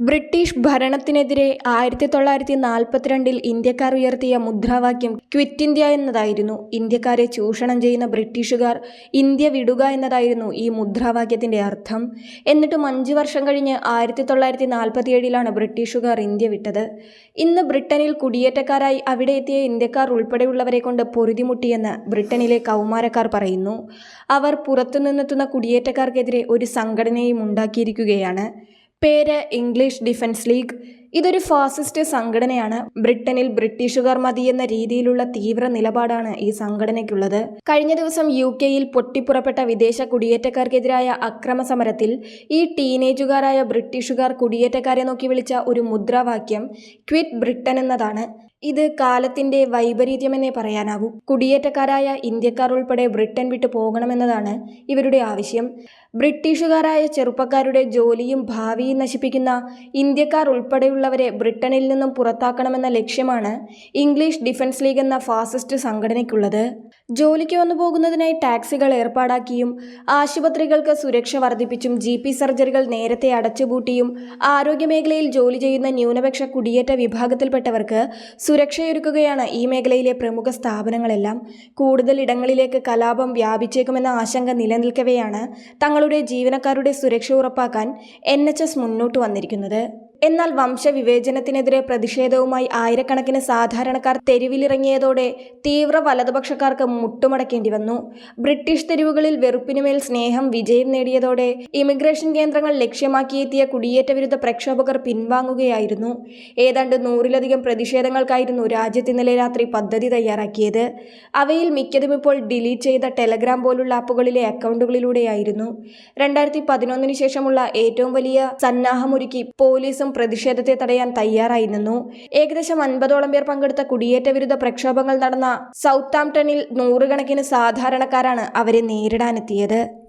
British ഭരണത്തിനെതിരെ ആയിരത്തി തൊള്ളായിരത്തി നാൽപ്പത്തിരണ്ടിൽ ഇന്ത്യക്കാർ ഉയർത്തിയ മുദ്രാവാക്യം ക്വിറ്റ് ഇന്ത്യ എന്നതായിരുന്നു. ഇന്ത്യക്കാരെ ചൂഷണം ചെയ്യുന്ന ബ്രിട്ടീഷുകാർ ഇന്ത്യ വിടുക എന്നതായിരുന്നു ഈ മുദ്രാവാക്യത്തിന്റെ അർത്ഥം. എന്നിട്ടും അഞ്ച് വർഷം കഴിഞ്ഞ് ആയിരത്തി തൊള്ളായിരത്തി നാൽപ്പത്തിയേഴിലാണ് ബ്രിട്ടീഷുകാർ ഇന്ത്യ വിട്ടത്. ഇന്ന് ബ്രിട്ടനിൽ കുടിയേറ്റക്കാരായി അവിടെ എത്തിയ ഇന്ത്യക്കാർ ഉൾപ്പെടെയുള്ളവരെ കൊണ്ട് പൊരുതിമുട്ടിയെന്ന് ബ്രിട്ടനിലെ കൗമാരക്കാർ പറയുന്നു. അവർ പുറത്തുനിന്നെത്തുന്ന കുടിയേറ്റക്കാർക്കെതിരെ ഒരു സംഘടനയും ഉണ്ടാക്കിയിരിക്കുകയാണ്. പേര് ഇംഗ്ലീഷ് ഡിഫൻസ് ലീഗ്. ഇതൊരു ഫാസിസ്റ്റ് സംഘടനയാണ്. ബ്രിട്ടനിൽ ബ്രിട്ടീഷുകാർ മതി എന്ന രീതിയിലുള്ള തീവ്ര നിലപാടാണ് ഈ സംഘടനയ്ക്കുള്ളത്. കഴിഞ്ഞ ദിവസം യു കെയിൽ പൊട്ടിപ്പുറപ്പെട്ട വിദേശ കുടിയേറ്റക്കാർക്കെതിരായ അക്രമ സമരത്തിൽ ഈ ടീനേജുകാരായ ബ്രിട്ടീഷുകാർ കുടിയേറ്റക്കാരെ നോക്കി വിളിച്ച ഒരു മുദ്രാവാക്യം ക്വിറ്റ് ബ്രിട്ടൻ എന്നതാണ്. ഇത് കാലത്തിന്റെ വൈപരീത്യമെന്നേ പറയാനാവൂ. കുടിയേറ്റക്കാരായ ഇന്ത്യക്കാർ ഉൾപ്പെടെ ബ്രിട്ടൻ വിട്ടു പോകണമെന്നതാണ് ഇവരുടെ ആവശ്യം. ബ്രിട്ടീഷുകാരായ ചെറുപ്പക്കാരുടെ ജോലിയും ഭാവിയും നശിപ്പിക്കുന്ന ഇന്ത്യക്കാർ ഉൾപ്പെടെയുള്ളവരെ ബ്രിട്ടനിൽ നിന്നും പുറത്താക്കണമെന്ന ലക്ഷ്യമാണ് ഇംഗ്ലീഷ് ഡിഫൻസ് ലീഗ് എന്ന ഫാസിസ്റ്റ് സംഘടനയ്ക്കുള്ളത്. ജോലിക്ക് വന്നു പോകുന്നതിനായി ടാക്സികൾ ഏർപ്പാടാക്കിയും ആശുപത്രികൾക്ക് സുരക്ഷ വർദ്ധിപ്പിച്ചും ജി പി സർജറികൾ നേരത്തെ അടച്ചുപൂട്ടിയും ആരോഗ്യമേഖലയിൽ ജോലി ചെയ്യുന്ന ന്യൂനപക്ഷ കുടിയേറ്റ വിഭാഗത്തിൽപ്പെട്ടവർക്ക് സുരക്ഷയൊരുക്കുകയാണ് ഈ മേഖലയിലെ പ്രമുഖ സ്ഥാപനങ്ങളെല്ലാം. കൂടുതൽ ഇടങ്ങളിലേക്ക് കലാപം വ്യാപിച്ചേക്കുമെന്ന ആശങ്ക നിലനിൽക്കവെയാണ് തങ്ങളുടെ ജീവനക്കാരുടെ സുരക്ഷ ഉറപ്പാക്കാൻ എൻ മുന്നോട്ട് വന്നിരിക്കുന്നത്. എന്നാൽ വംശവിവേചനത്തിനെതിരെ പ്രതിഷേധവുമായി ആയിരക്കണക്കിന് സാധാരണക്കാർ തെരുവിലിറങ്ങിയതോടെ തീവ്ര വലതുപക്ഷക്കാർക്ക് മുട്ടുമടക്കേണ്ടി വന്നു. ബ്രിട്ടീഷ് തെരുവുകളിൽ വെറുപ്പിനുമേൽ സ്നേഹം വിജയം നേടിയതോടെ ഇമിഗ്രേഷൻ കേന്ദ്രങ്ങൾ ലക്ഷ്യമാക്കിയെത്തിയ കുടിയേറ്റ വിരുദ്ധ പ്രക്ഷോഭകർ പിൻവാങ്ങുകയായിരുന്നു. ഏതാണ്ട് നൂറിലധികം പ്രതിഷേധങ്ങൾക്കായിരുന്നു രാജ്യത്ത് ഇന്നലെ രാത്രി പദ്ധതി തയ്യാറാക്കിയത്. അവയിൽ മിക്കതും ഇപ്പോൾ ഡിലീറ്റ് ചെയ്ത ടെലഗ്രാം പോലുള്ള ആപ്പുകളിലെ അക്കൗണ്ടുകളിലൂടെയായിരുന്നു. രണ്ടായിരത്തി പതിനൊന്നിന് ശേഷമുള്ള ഏറ്റവും വലിയ സന്നാഹമൊരുക്കി പോലീസും പ്രതിഷേധത്തെ തടയാൻ തയ്യാറായി നിന്നു ഏകദേശം അൻപതോളം പേർ പങ്കെടുത്ത കുടിയേറ്റ വിരുദ്ധ പ്രക്ഷോഭങ്ങൾ നടന്ന സൗത്താംപ്ടണിൽ നൂറുകണക്കിന് സാധാരണക്കാരാണ് അവരെ നേരിടാനെത്തിയത്.